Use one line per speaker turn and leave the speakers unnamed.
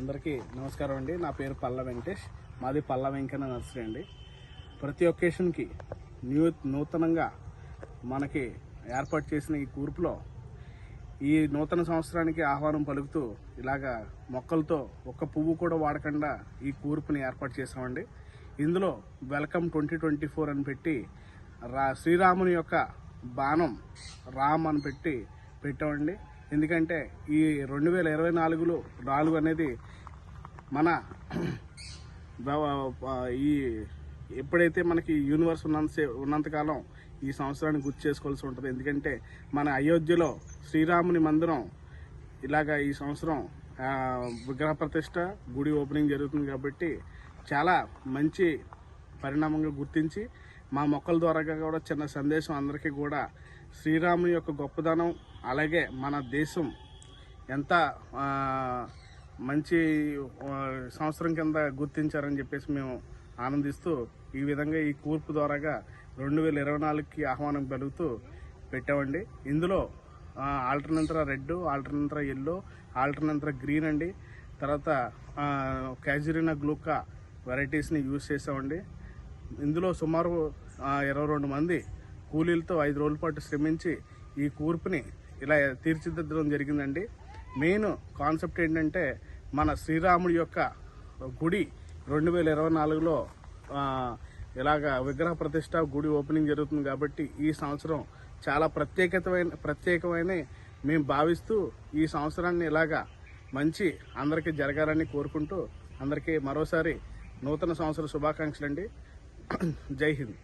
అందరికీ నమస్కారం అండి. నా పేరు పల్ల వెంకటేష్. మాది పల్ల వెంకన్న నర్సరీ అండి. ప్రతి ఒకేషన్కి న్యూ నూతనంగా మనకి ఏర్పాటు చేసిన ఈ కూర్పులో ఈ నూతన సంవత్సరానికి ఆహ్వానం పలుకుతూ ఇలాగా మొక్కలతో ఒక్క పువ్వు కూడా వాడకుండా ఈ కూర్పుని ఏర్పాటు చేసామండి ఇందులో వెల్కమ్ ట్వంటీ ట్వంటీ ఫోర్ అని పెట్టి రా శ్రీరాముని యొక్క బాణం రామ్ అని పెట్టి పెట్టామండి. ఎందుకంటే ఈ రెండు వేల ఇరవై నాలుగులో నాలుగు అనేది మన ఈ ఎప్పుడైతే మనకి యూనివర్స్ ఉన్నంత ఉన్నంతకాలం ఈ సంవత్సరాన్ని గుర్తు చేసుకోవాల్సి ఉంటుంది. ఎందుకంటే మన అయోధ్యలో శ్రీరాముని మందిరం ఇలాగా ఈ సంవత్సరం విగ్రహ ప్రతిష్ట గుడి ఓపెనింగ్ జరుగుతుంది కాబట్టి చాలా మంచి పరిణామంగా గుర్తించి మా మొక్కల ద్వారా కూడా చిన్న సందేశం అందరికీ కూడా శ్రీరాముని యొక్క గొప్పదనం అలాగే మన దేశం ఎంత మంచి సంవత్సరం కింద గుర్తించారని చెప్పేసి మేము ఆనందిస్తూ ఈ విధంగా ఈ కూర్పు ద్వారాగా రెండు వేల ఇరవై నాలుగుకి ఆహ్వానం పెరుగుతూ పెట్టామండి. ఇందులో ఆల్టర్నేంతర రెడ్ ఆల్టర్నేంతర ఎల్లో ఆల్టర్నేంతర గ్రీన్ అండి. తర్వాత క్యాజురినా గ్లూకా వెరైటీస్ని యూజ్ చేసామండి. ఇందులో సుమారు ఇరవై రెండు మంది కూలీలతో ఐదు రోజుల పాటు శ్రమించి ఈ కూర్పుని ఇలా తీర్చిదిద్దడం జరిగిందండి. మెయిన్ కాన్సెప్ట్ ఏంటంటే మన శ్రీరాముడి యొక్క గుడి రెండు వేల ఇరవై నాలుగులో ఇలాగ విగ్రహ ప్రతిష్ట గుడి ఓపెనింగ్ జరుగుతుంది కాబట్టి ఈ సంవత్సరం చాలా ప్రత్యేకతమైన ప్రత్యేకమైన మేము భావిస్తూ ఈ సంవత్సరాన్ని ఇలాగా మంచి అందరికీ జరగాలని కోరుకుంటూ అందరికీ మరోసారి నూతన సంవత్సర శుభాకాంక్షలు అండి जय हिंद।